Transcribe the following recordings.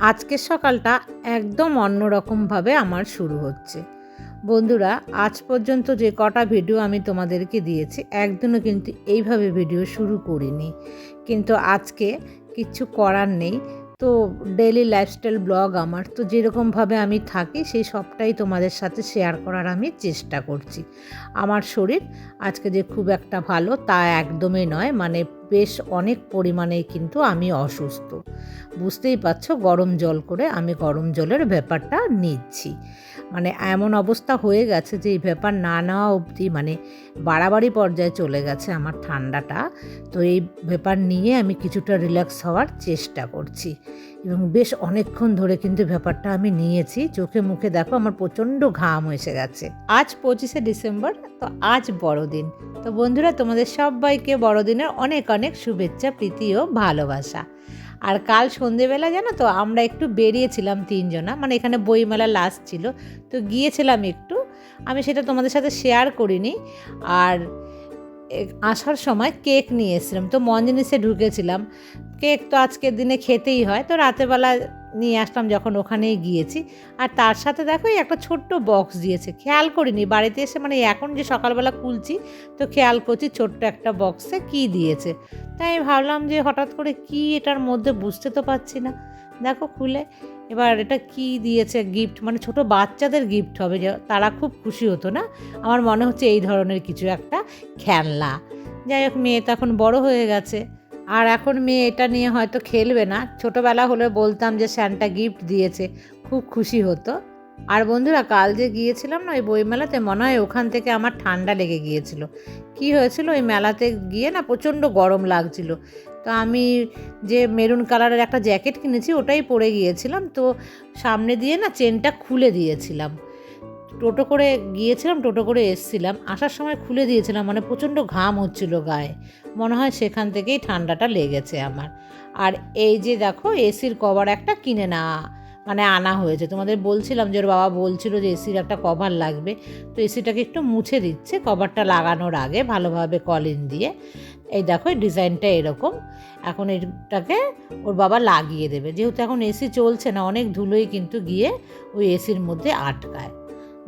আজকের সকালটা একদম অন্যরকমভাবে আমার শুরু হচ্ছে। বন্ধুরা, আজ পর্যন্ত যে কটা ভিডিও আমি তোমাদেরকে দিয়েছি, একদিনও কিন্তু এইভাবে ভিডিও শুরু করিনি। কিন্তু আজকে কিছু করার নেই। তো ডেলি লাইফস্টাইল ব্লগ আমার, তো যেরকমভাবে আমি থাকি, সেই সবটাই তোমাদের সাথে শেয়ার করার আমি চেষ্টা করছি। আমার শরীর আজকে যে খুব একটা ভালো, তা একদমই নয়। মানে বেশ অনেক পরিমাণেই কিন্তু আমি অসুস্থ। বুঝতেই পারছ গরম জল করে আমি গরম জলের ব্যাপারটা নিচ্ছি। মানে এমন অবস্থা হয়ে গেছে যে এই ব্যাপার না নেওয়া অবধি মানে বাড়াবাড়ি পর্যায়ে চলে গেছে আমার ঠান্ডাটা। তো এই ব্যাপার নিয়ে আমি কিছুটা রিল্যাক্স হওয়ার চেষ্টা করছি। এবং বেশ অনেকক্ষণ ধরে কিন্তু ব্যাপারটা আমি নিয়েছি। চোখে মুখে দেখো আমার প্রচণ্ড ঘাম এসে গেছে। আজ পঁচিশে ডিসেম্বর, তো আজ বড়দিন। তো বন্ধুরা, তোমাদের সবাইকে বড়দিনের অনেক অনেক শুভেচ্ছা, প্রীতি ও ভালোবাসা। আর কাল সন্ধেবেলা জানো তো, আমরা একটু বেরিয়েছিলাম তিনজনা মানে এখানে বইমেলা লাস্ট ছিল। তো গিয়েছিলাম একটু। আমি সেটা তোমাদের সাথে শেয়ার করিনি। আর আসার সময় কেক নিয়ে এসেছিলাম তো মন জিনিসে ঢুকেছিলাম। কেক তো আজকের দিনে খেতেই হয়। তো রাতেরবেলা নিয়ে আসলাম যখন ওখানেই গিয়েছি। আর তার সাথে দেখো একটা ছোট্ট বক্স দিয়েছে। খেয়াল করিনি, বাড়িতে এসে মানে এখন যে সকালবেলা খুলছি, তো খেয়াল করছি ছোট্ট একটা বক্সে কি দিয়েছে। তাই ভাবলাম যে হঠাৎ করে কি এটার মধ্যে বুঝতে তো পারছি না। দেখো খুলে এবার এটা কি দিয়েছে গিফট মানে ছোট বাচ্চাদের গিফট হবে, যে তারা খুব খুশি হতো না? আমার মনে হচ্ছে এই ধরনের কিছু একটা খেলনা। যাই হোক, মেয়ে তো এখন বড় হয়ে গেছে। আর এখন মেয়ে এটা নিয়ে হয়তো খেলবে না। ছোটোবেলা হলে বলতাম যে স্যান্টা গিফট দিয়েছে। খুব খুশি হতো। আর বন্ধুরা, কাল যে গিয়েছিলাম না ওই বইমেলাতে, মনে হয় ওখান থেকে আমার ঠান্ডা লেগে গিয়েছিল। কি হয়েছিল? ওই মেলাতে গিয়ে না প্রচণ্ড গরম লাগছিল। তো আমি যে মেরুন কালারের একটা জ্যাকেট কিনেছি, ওটাই পরে গিয়েছিলাম। তো সামনে দিয়ে না চেনটা খুলে দিয়েছিলাম। টোটো করে গিয়েছিলাম, টোটো করে এসছিলাম। আসার সময় খুলে দিয়েছিলাম মানে প্রচণ্ড ঘাম হচ্ছিল গায়ে। মনে হয় সেখান থেকেই ঠান্ডাটা লেগেছে আমার। আর এই যে দেখো, এসির কভার একটা কিনে না। মানে আনা হয়েছে। তোমাদের বলছিলাম যে ওর বাবা বলছিল যে এসির একটা কভার লাগবে। তো এসিটাকে একটু মুছে দিচ্ছে কভারটা লাগানোর আগে ভালোভাবে কলিন দিয়ে। এই দেখো ডিজাইনটা এরকম। এখন এটাকে ওর বাবা লাগিয়ে দেবে। যেহেতু এখন এসি চলছে না, অনেক ধুলোই কিন্তু গিয়ে ওই এসির মধ্যে আটকায়।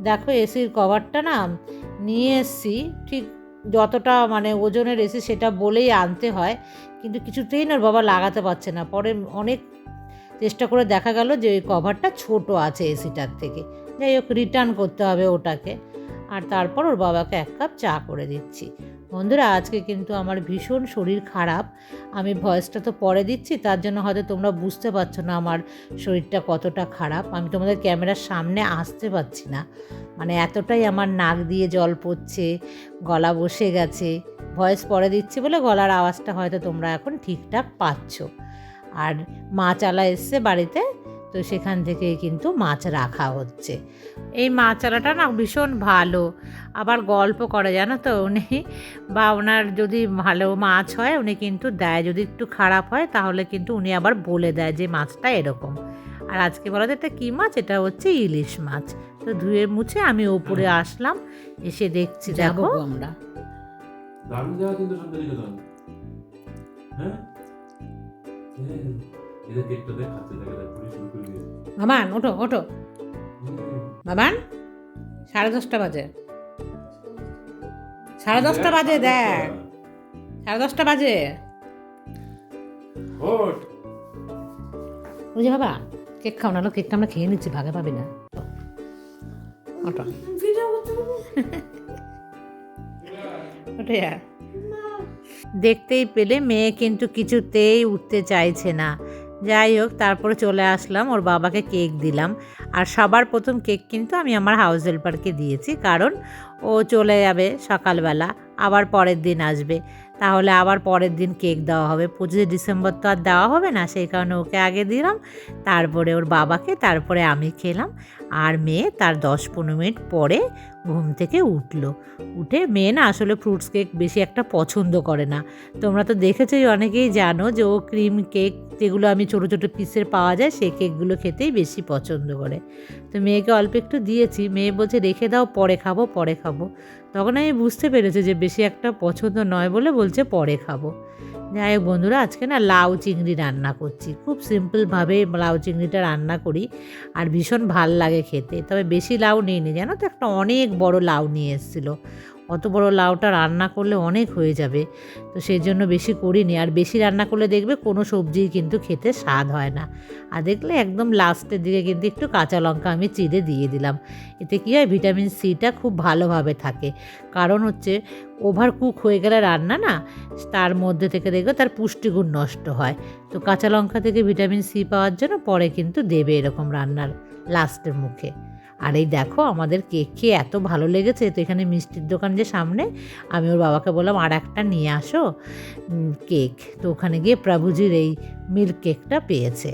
দেখো, এসির কভারটা না নিয়ে এসছি। ঠিক যতটা মানে ওজনের এসি সেটা বলেই আনতে হয়। কিন্তু কিছুতেই না ওর বাবা লাগাতে পারছে না। পরে অনেক চেষ্টা করে দেখা গেল যে ওই কভারটা ছোট আছে এসিটার থেকে। যাই হোক রিটার্ন করতে হবে ওটাকে। আর তারপর ওর বাবাকে এক কাপ চা করে দিচ্ছি। বন্ধুরা, আজকে কিন্তু আমার ভীষণ শরীর খারাপ। আমি ভয়েসটা তো পরে দিচ্ছি, তার জন্য হয়তো তোমরা বুঝতে পারছ না আমার শরীরটা কতটা খারাপ। আমি তোমাদের ক্যামেরার সামনে আসতে পারছি না। মানে এতটাই আমার নাক দিয়ে জল পড়ছে, গলা বসে গেছে। ভয়েস পরে দিচ্ছি বলে গলার আওয়াজটা হয়তো তোমরা এখন ঠিকঠাক পাচ্ছ। আর মাছ আলা এসছে বাড়িতে তো সেখান থেকে কিন্তু মাছ রাখা হচ্ছে। এই মাছ আলাটা না ভীষণ ভালো। আবার গল্প করে জানো তো উনি বা ওনার যদি ভালো মাছ হয় উনি কিন্তু দেয়। যদি একটু খারাপ হয় তাহলে কিন্তু উনি আবার বলে দেয় যে মাছটা এরকম। আর আজকে বলা যায় এটা কী মাছ? এটা হচ্ছে ইলিশ মাছ। তো ধুয়ে মুছে আমি ওপরে আসলাম এসে দেখছি দেখো। আমরা। হ্যাঁ? বাবান ওঠো ওঠো। বাবান সাড়ে দশটা বাজে। সাড়ে দশটা বাজে দেখ। সাড়ে দশটা বাজে। ওঠ। বুঝে বাবা কেক খাও না কেকটা আমরা খেয়ে নিচ্ছি ভাগে পাবি না। ওটো ওঠে যা। দেখতেই পেলে মেয়ে কিন্তু কিছুতেই উঠতে চাইছে না। যাই হোক, তারপরে চলে আসলাম, ওর বাবাকে কেক দিলাম। আর সবার প্রথম কেক কিন্তু আমি আমার হাউস হেল্পারকে দিয়েছি, কারণ ও চলে যাবে সকালবেলা, আবার পরের দিন আসবে। তাহলে আবার পরের দিন কেক দেওয়া হবে। পঁচিশে ডিসেম্বর তো আর দেওয়া হবে না, সেই কারণে ওকে আগে দিলাম, তারপরে ওর বাবাকে, তারপরে আমি খেলাম। আর মেয়ে তার দশ পনেরো মিনিট পরে ঘুম থেকে উঠল। উঠে মেয়ে না আসলে ফ্রুটস কেক বেশি একটা পছন্দ করে না। তোমরা তো দেখেছোই, অনেকেই জানো যে ও ক্রিম কেক যেগুলো আমি ছোটো ছোটো পিসের পাওয়া যায়, সেই কেকগুলো খেতেই বেশি পছন্দ করে। তো মেয়েকে অল্প একটু দিয়েছি। মেয়ে বলছে, রেখে দাও, পরে খাব পরে খাব। তখন আমি বুঝতে পেরেছি যে বেশি একটা পছন্দ নয় বলে বলছে, পরে খাব। যাই হোক বন্ধুরা, আজকে না লাউ চিংড়ি রান্না করছি। খুব সিম্পলভাবে লাউ চিংড়িটা রান্না করি আর ভীষণ ভালো লাগে খেতে। তবে বেশি লাউ নিইনি, জানো তো? একটা অনেক বড় লাউ নিয়ে এসেছিল। অত বড় লাউটা রান্না করলে অনেক হয়ে যাবে। তো সেই জন্য বেশি করিনি। আর বেশি রান্না করলে দেখবে কোনো সবজিই কিন্তু খেতে স্বাদ হয় না। আর দেখলে একদম লাস্টের দিকে কিন্তু একটু কাঁচা লঙ্কা আমি চিড়ে দিয়ে দিলাম। এতে কী হয়? ভিটামিন সিটা খুব ভালোভাবে থাকে। কারণ হচ্ছে ওভার কুক হয়ে গেলে রান্না না, তার মধ্যে থেকে দেখবে তার পুষ্টিগুণ নষ্ট হয়। তো কাঁচা লঙ্কা থেকে ভিটামিন সি পাওয়ার জন্য পরে কিন্তু দেবে এরকম রান্নার লাস্টের মুখে। আর এই দেখো আমাদের কেক খেয়ে এত ভালো লেগেছে, তো এখানে মিষ্টির দোকান যে সামনে, আমি ওর বাবাকে বললাম, আর একটা নিয়ে আসো কেক। তো ওখানে গিয়ে প্রভুজির এই মিল্ক কেকটা পেয়েছে।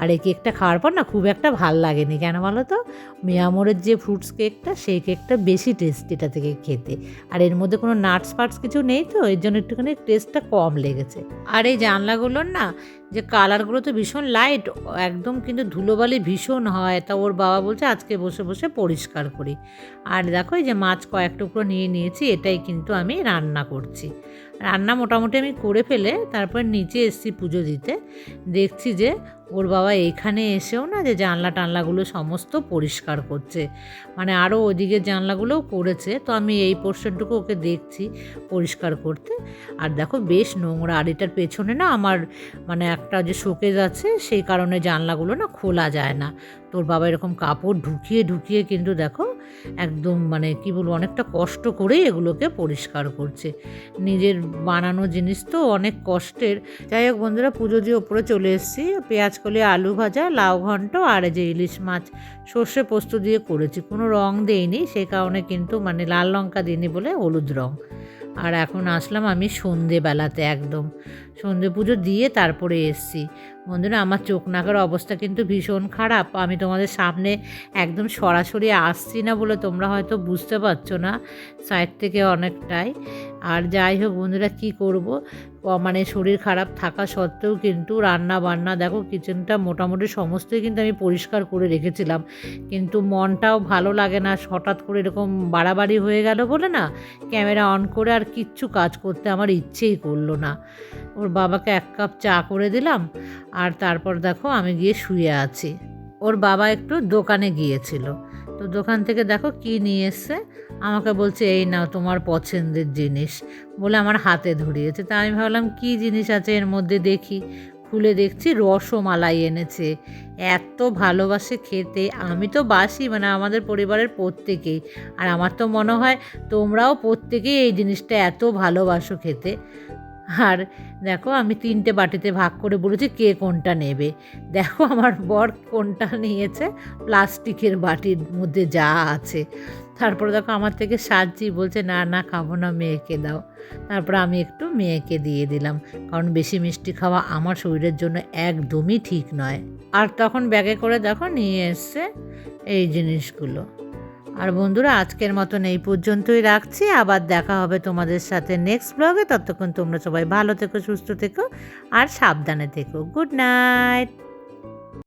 আর এই কেকটা খাওয়ার পর না খুব একটা ভালো লাগেনি, কেন বলো তো? মিয়ামোরের যে ফ্রুটস কেকটা, সেই কেকটা বেশি টেস্ট এটা থেকে খেতে। আর এর মধ্যে কোনো নাটস ফাটস কিছু নেই তো, এর জন্য একটুখানি টেস্টটা কম লেগেছে। আর এই জানলাগুলোর না যে কালারগুলো তো ভীষণ লাইট একদম কিন্তু ধুলোবালি ভীষণ হয়। তা ওর বাবা বলছে, আজকে বসে বসে পরিষ্কার করি। আর দেখো, এই যে মাছ কয়েক টুকরো নিয়ে নিয়েছি, এটাই কিন্তু আমি রান্না করছি। রান্না মোটামুটি আমি করে ফেলে তারপর নিচে এসছি পুজো দিতে। দেখছি যে ওর বাবা এখানে এসেও না যে জানলা টানলাগুলো সমস্ত পরিষ্কার করছে। মানে আরও ওদিকে জানলাগুলোও করেছে। তো আমি এই পোর্শনটুকু ওকে দেখছি পরিষ্কার করতে। আর দেখো বেশ নোংরা। আর এটার পেছনে না আমার মানে একটা যে শোকেজ আছে সেই কারণে জানলাগুলো না খোলা যায় না। তোর বাবা এরকম কাপড় ঢুকিয়ে ঢুকিয়ে কিন্তু দেখো একদম মানে কি বলব, অনেকটা কষ্ট করে এগুলোকে পরিষ্কার করছে। নিজের বানানো জিনিস তো অনেক কষ্টের। যাই হোক বন্ধুরা, পুজো দিয়ে ওপরে চলে এসেছি। পেঁয়াজ কলি, আলু ভাজা, লাউ ঘন্ট আর যে ইলিশ মাছ সর্ষে পোস্ত দিয়ে করেছি। কোনো রং দেইনি সেই কারণে কিন্তু মানে লাল লঙ্কা দিইনি বলে হলুদ রং। আর এখন আসলাম আমি সন্ধেবেলাতে একদম। সন্ধে পুজো দিয়ে তারপরে এসছি। বন্ধুরা, আমার চোখ নাকার অবস্থা কিন্তু ভীষণ খারাপ। আমি তোমাদের সামনে একদম সরাসরি আসছি না বলে তোমরা হয়তো বুঝতে পারছ না সাইড থেকে অনেকটাই। আর যাই হোক বন্ধুরা, কি করব? মানে শরীর খারাপ থাকা সত্ত্বেও কিন্তু রান্না বান্না, দেখো কিচেনটা মোটামুটি সমস্তই কিন্তু আমি পরিষ্কার করে রেখেছিলাম। কিন্তু মনটাও ভালো লাগে না, হঠাৎ করে এরকম বাড়াবাড়ি হয়ে গেল বলে না, ক্যামেরা অন করে আর কিচ্ছু কাজ করতে আমার ইচ্ছেই করল না। ওর বাবাকে এক কাপ চা করে দিলাম, আর তারপর দেখো আমি গিয়ে শুয়ে আছি। ওর বাবা একটু দোকানে গিয়েছিল। তো দোকান থেকে দেখো কি নিয়ে এসছে। আমাকে বলছে, এই নাও তোমার পছন্দের জিনিস। বলে আমার হাতে ধরিয়েছে। তা আমি ভাবলাম, কি জিনিস আছে এর মধ্যে দেখি? খুলে দেখছি, রসমালাই এনেছে। এত ভালোবাসে খেতে। আমি তো বাসি মানে আমাদের পরিবারের প্রত্যেকেই। আর আমার তো মনে হয়, তোমরাও প্রত্যেকেই এই জিনিসটা এত ভালোবাসো খেতে। আর দেখো আমি তিনটে বাটিতে ভাগ করে বলেছি কে কোনটা নেবে। দেখো আমার বর কোনটা নিয়েছে, প্লাস্টিকের বাটির মধ্যে যা আছে। তারপরে দেখো আমার থেকে সাজি বলছে, না না, খাব না, মেয়েকে দাও। তারপরে আমি একটু মেয়েকে দিয়ে দিলাম, কারণ বেশি মিষ্টি খাওয়া আমার শরীরের জন্য একদমই ঠিক নয়। আর তখন ব্যাগে করে দেখো নিয়ে এসছে এই জিনিসগুলো। আর বন্ধুরা, আজকের মতন এই পর্যন্তই রাখছি। আবার দেখা হবে তোমাদের সাথে নেক্সট ব্লগে ততক্ষণ তোমরা সবাই ভালো থেকো, সুস্থ থেকো, আর সাবধানে থেকো। Good night